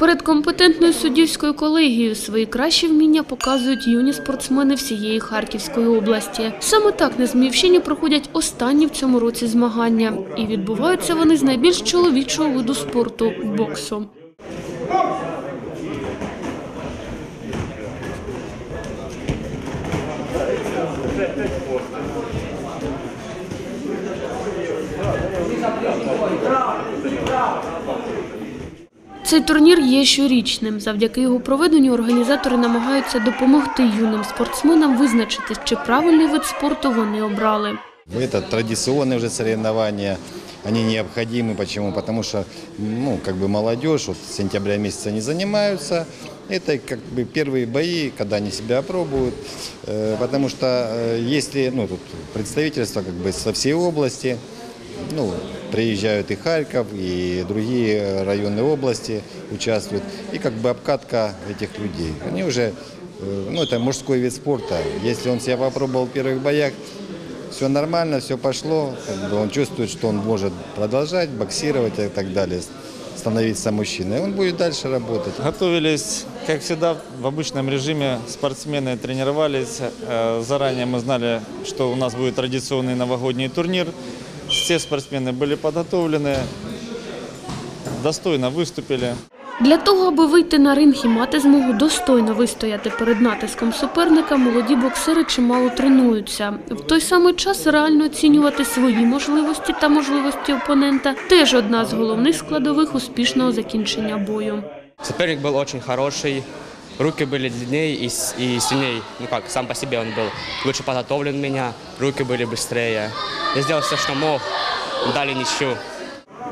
Перед компетентною суддівською колегією свої кращі вміння показують юні спортсмени всієї Харківської області. Саме так на Зміївщині проходять останні в цьому році змагання. І відбуваються вони з найбільш чоловічого виду спорту боксу. Цей турнір є щорічним. Завдяки його проведенню організатори намагаються допомогти юним спортсменам визначитись, чи правильний вид спорту вони обрали. Это традиционные уже соревнования, они необходимы. Почему? Потому что ну, как бы молодежь вот с сентября месяца не занимаются. Это как бы первые бои, когда они себя опробуют. Э, Потому что э, если ну, тут представительство как бы со всей области, ну, приезжают и Харьков, и другие районы области участвуют. И как бы обкатка этих людей. Они уже, э, ну это мужской вид спорта. Если он себя попробовал в первых боях, все нормально, все пошло, как бы он чувствует, что он может продолжать боксировать и так далее, становиться мужчиной. Он будет дальше работать. Готовились, как всегда, в обычном режиме. Спортсмены тренировались. Э, Заранее мы знали, что у нас будет традиционный новогодний турнир. Все спортсмены были подготовлены, достойно выступили. Для того, аби вийти на ринг і мати змогу достойно вистояти перед натиском суперника, молоді боксери чимало тренуються. В той самий час реально оцінювати свої можливості та можливості опонента теж одна з головних складових успішного закінчення бою. Соперник был очень хороший, руки были длиннее и, с- и сильнее. Ну как, сам по себе он был лучше подготовлен меня, руки были быстрее. Я сделал все, что мог, дали ничью.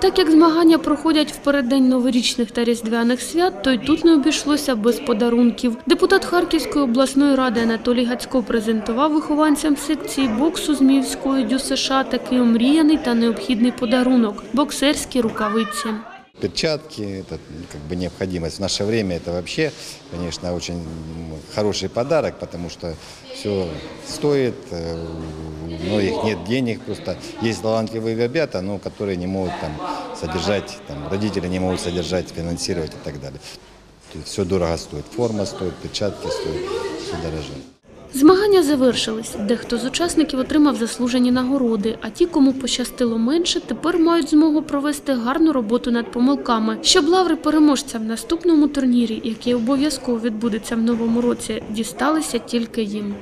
Так як змагання проходять в переддень новорічних та різдвяних свят, то й тут не обійшлося без подарунків. Депутат Харківської обласної ради Анатолій Гацько презентував вихованцям секції боксу Зміївської дю США такий омріяний та необхідний подарунок боксерські рукавиці. Перчатки, это как бы необходимость. В наше время это вообще, конечно, очень хороший подарок, потому что все стоит, э, у многих нет денег, просто есть талантливые ребята, но которые не могут там содержать, там, родители не могут содержать, финансировать и так далее. Все дорого стоит, форма стоит, перчатки стоят, все дорожает. Змагання завершились. Дехто з учасників отримав заслужені нагороди, а ті, кому пощастило менше, тепер мають змогу провести гарну роботу над помилками, щоб лаври переможця в наступному турнірі, який обов'язково відбудеться в новому році, дісталися тільки їм.